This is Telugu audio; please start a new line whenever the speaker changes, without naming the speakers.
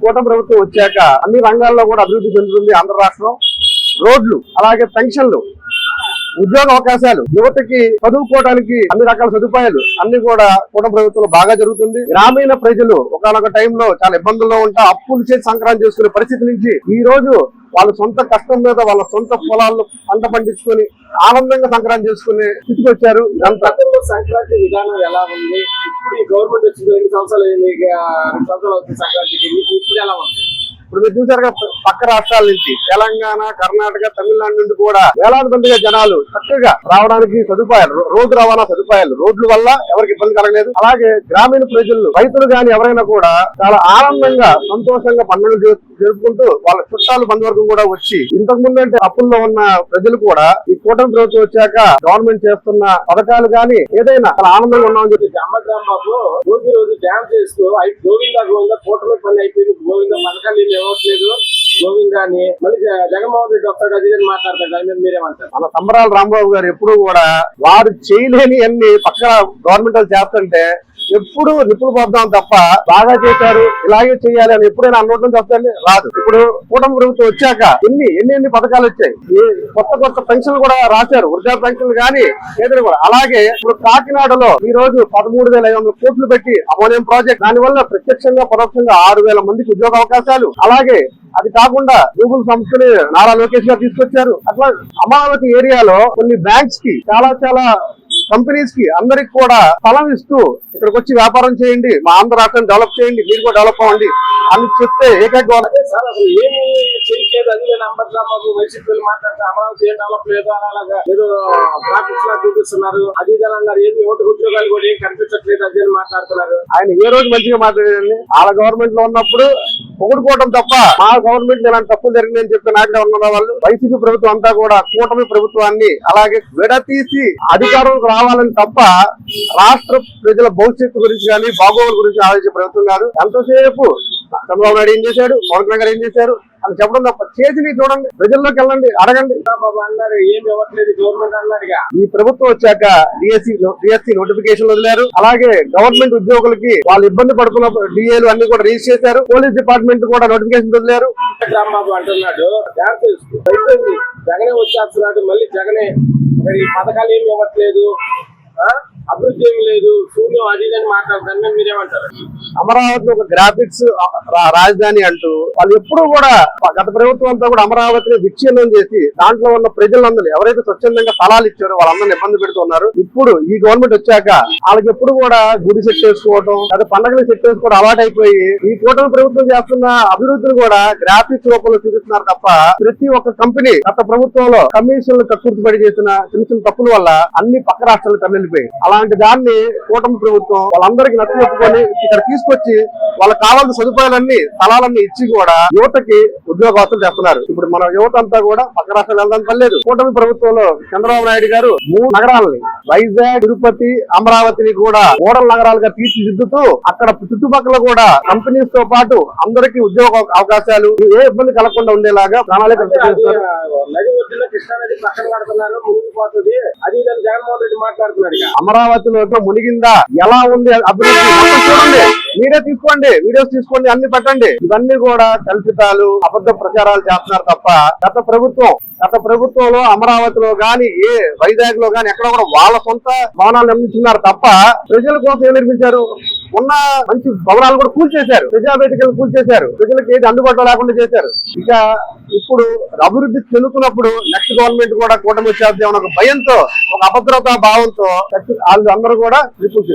కూటమి ప్రభుత్వం వచ్చాక అన్ని రంగాల్లో కూడా అభివృద్ధి చెందుతుంది ఆంధ్ర రాష్ట్రం. రోడ్లు అలాగే పెన్షన్లు ఉద్యోగ అవకాశాలు యువతకి చదువుకోవడానికి అన్ని రకాల సదుపాయాలు అన్ని కూడా కూటమి ప్రభుత్వంలో బాగా జరుగుతుంది. గ్రామీణ ప్రజలు ఒకనొక టైంలో చాలా ఇబ్బందుల్లో ఉంటా అప్పులు చేసి సంక్రాంతి చేసుకునే పరిస్థితి నుంచి ఈ రోజు వాళ్ళ సొంత కష్టం మీద వాళ్ళ సొంత పొలాల్లో పంట పండించుకొని ఆనందంగా సంక్రాంతి చేసుకునే స్థితికి వచ్చారు.
సంక్రాంతి విధానం ఎలా ఉంది? ఇప్పుడు ఈ గవర్నమెంట్ వచ్చింది రెండు సంవత్సరాలు రెండు సంవత్సరాలు అవుతుంది సంక్రాంతికి. ఇప్పుడు ఎలా ఉంది?
ఇప్పుడు మీరు చూసారుగా పక్క రాష్ట్రాల నుంచి తెలంగాణ కర్ణాటక తమిళనాడు నుండి కూడా వేలాది మందిగా జనాలు చక్కగా రావడానికి సదుపాయాలు రోడ్డు రవాణా సదుపాయాలు రోడ్ల వల్ల ఎవరికి ఇబ్బంది కలగలేదు. అలాగే గ్రామీణ ప్రజలు రైతులు గాని ఎవరైనా కూడా చాలా ఆనందంగా సంతోషంగా పండుగలు జరుపుకుంటూ వాళ్ళ చుట్టాలు బంధువర్గం కూడా వచ్చి ఇంతకు ముందు అంటే అప్పుల్లో ఉన్న ప్రజలు కూడా ఈ కూటమి ప్రభుత్వం వచ్చాక గవర్నమెంట్ చేస్తున్న పథకాలు గాని ఏదైనా చాలా ఆనందంగా ఉన్నామని చెప్పి
అమ్మగ్రామ్ రోజు రోజు డ్యాన్స్ చేస్తూ గోవిందా గోవింద గోవింద కూటమి పని అయిపోయింది గోవింద పథకాలు ఇవ్వట్లేదు గోవింద అని మళ్ళీ జ- జగన్మోహన్ రెడ్డి వస్తాడు అది ఇది మాట్లాడతాడు దాని మీద మీరేమంటారు?
మన సంబరాలు రాంబాబు గారు ఎప్పుడు కూడా వారు చేయలేని అన్ని పక్కన గవర్నమెంట్ వాళ్ళు చేస్తుంటే ఎప్పుడు నిప్పులు పడదాం తప్ప బాగా చేశారు ఇలాగే చేయాలి అని ఎప్పుడైనా అనుకోవడం తప్పండి? రాదు. ఇప్పుడు కూటమి ప్రభుత్వం వచ్చాక ఎన్ని ఎన్ని ఎన్ని పథకాలు వచ్చాయి? కొత్త కొత్త పెన్షన్లు కూడా రాశారు. వృద్ధా పెన్షన్లు కానీ ఏదైనా కూడా. అలాగే ఇప్పుడు కాకినాడలో ఈ రోజు పదమూడు వేల ఐదు వందల కోట్లు పెట్టి అమోనియం ప్రాజెక్ట్. దాని వల్ల ప్రత్యక్షంగా పరోక్షంగా ఆరు వేల మందికి ఉద్యోగ అవకాశాలు. అలాగే అది కాకుండా గూగుల్ సంస్థని నారా లోకేష్ గారు తీసుకొచ్చారు. అట్లా అమరావతి ఏరియాలో కొన్ని బ్యాంక్స్కి చాలా చాలా కంపెనీస్కి అందరికి కూడా స్థలం ఇస్తూ ఇక్కడికి వచ్చి వ్యాపారం చేయండి మా ఆంధ్ర రాష్ట్రాన్ని డెవలప్ చేయండి మీరు కూడా డెవలప్ అవ్వండి అని చెప్తే ఏకైక
అదే సార్ అసలు ఏమి చేయట్లేదు అది నేను అంబట్రామ్ బాబు వైసీపీ వాళ్ళు మాట్లాడితే అమరావతి ఏం డెవలప్ లేదు అని అలాగా ఏదో గ్రాఫిక్స్ లా చూపిస్తున్నారు. అది ఇది అని అన్నారు. ఏమి యువత ఉద్యోగాలు కూడా ఏం కనిపించట్లేదు అది అని మాట్లాడుతున్నారు.
ఆయన ఏ రోజు మంచిగా మాట్లాడారండి వాళ్ళ గవర్నమెంట్లో ఉన్నప్పుడు పొగుడుకోవడం తప్ప మా గవర్నమెంట్ ఇలాంటి తప్పులు జరిగిందని చెప్పి నాటిలో ఉన్న వాళ్ళు వైసీపీ ప్రభుత్వం అంతా కూడా కూటమి ప్రభుత్వాన్ని అలాగే విడతీసి అధికారంలోకి రావాలని తప్ప రాష్ట్ర ప్రజల భవిష్యత్తు గురించి కానీ బాగోగుల గురించి ఆలోచించే ప్రభుత్వం కాదు. ఎంతసేపు చంద్రబాబు నాయుడు ఏం చేశాడు? పవన్ కళ్యాణ్ గారు ఏం చేశారు? అని చెప్పడం తప్ప చేసి చూడండి ప్రజల్లోకి వెళ్ళండి అడగండి.
బాబు అన్నారు ఏమి ఇవ్వట్లేదు గవర్నమెంట్ అన్నారుగా
ఈ ప్రభుత్వం వచ్చాక డిఎస్సి డిఎస్సి నోటిఫికేషన్ వదిలారు. అలాగే గవర్నమెంట్ ఉద్యోగులకి వాళ్ళు ఇబ్బంది పడుతున్న డిఏలు అన్ని కూడా రిలీజ్ చేశారు. పోలీస్ డిపార్ట్మెంట్ కూడా నోటిఫికేషన్ వదిలారు.
అంటున్నాడు జగనే వచ్చేస్తున్నాడు మళ్ళీ జగనే. ఈ పథకాలు ఏమి ఇవ్వట్లేదు? అభివృద్ధి ఏమి లేదు. శూన్యం అది అని మాట్లాడతాను మీరేమంటారు?
అమరావతి ఒక గ్రాఫిక్స్ రాజధాని అంటూ వాళ్ళు ఎప్పుడూ కూడా గత ప్రభుత్వం అంతా కూడా అమరావతిని విచ్ఛిన్నం చేసి దాంట్లో ఉన్న ప్రజలందరూ ఎవరైతే స్వచ్ఛందంగా స్థలాలు ఇచ్చారో వాళ్ళందరినీ ఇబ్బంది పెడుతున్నారు ఇప్పుడు ఈ గవర్నమెంట్ వచ్చాక వాళ్ళకి ఎప్పుడు కూడా గుడి సెట్ చేసుకోవడం లేదా పండగలు సెట్ చేసుకోవడం అలవాటైపోయి ఈ కూటమి ప్రభుత్వం చేస్తున్న అభివృద్ధిని కూడా గ్రాఫిక్స్ రూపంలో చూపిస్తున్నారు తప్ప ప్రతి ఒక్క కంపెనీ గత ప్రభుత్వంలో కమిషన్లు కక్కుర్తిపడి చేసిన చిన్న చిన్న తప్పుల వల్ల అన్ని పక్క రాష్ట్రాలకు తరలిపోయి అలాంటి దాన్ని కూటమి ప్రభుత్వం వాళ్ళందరికీ నచ్చజెప్పుకొని ఇక్కడ తీసుకొచ్చి వాళ్ళకి కావాల్సిన సదుపాయాలన్నీ స్థలాలన్నీ ఇచ్చి కూడా యువతకి ఉద్యోగాలు చేస్తున్నారు. ఇప్పుడు మన యువత అంతా కూడా పక్క రాష్ట్రాలు వెళ్ళడానికి పర్లేదు కూటమి ప్రభుత్వంలో చంద్రబాబు నాయుడు గారు మూడు నగరాలని వైజాగ్ తిరుపతి అమరావతిని కూడా మోడల్ నగరాలుగా తీర్చిదిద్దుతూ అక్కడ చుట్టుపక్కల కూడా కంపెనీస్తో పాటు అందరికీ ఉద్యోగ అవకాశాలు ఏ ఇబ్బంది కలగకుండా ఉండేలాగా ప్రణాళిక
కృష్ణానది పక్కన కడుతున్నారు మునిగిపోతుంది అది ఇది జగన్మోహన్ రెడ్డి మాట్లాడుతున్నాడు
అమరావతిలో మునిగిందా? ఎలా ఉంది అభివృద్ధి? చూడండి మీరే తీసుకోండి వీడియోస్ తీసుకోండి అన్ని పెట్టండి. ఇవన్నీ కూడా కల్పితాలు అబద్ధ ప్రచారాలు చేస్తున్నారు తప్ప గత ప్రభుత్వం గత ప్రభుత్వంలో అమరావతిలో గాని ఏ వైజాగ్లో గాని ఎక్కడ కూడా వాళ్ళ సొంత భవనాలు నిర్మించున్నారు తప్ప ప్రజల కోసం ఏం నిర్మించారు? ఉన్న మంచి భవనాలు కూడా కూల్చేశారు ప్రజావేదికలు కూల్చేశారు ప్రజలకు ఏది అందుబాటులో లేకుండా చేశారు. ఇక ఇప్పుడు అభివృద్ధి చెందుతున్నప్పుడు నెక్స్ట్ గవర్నమెంట్ కూడా కూటమి వచ్చేద్దాం ఒక భయంతో ఒక అభద్రతా భావంతో వాళ్ళు అందరూ కూడా రిపోర్ట్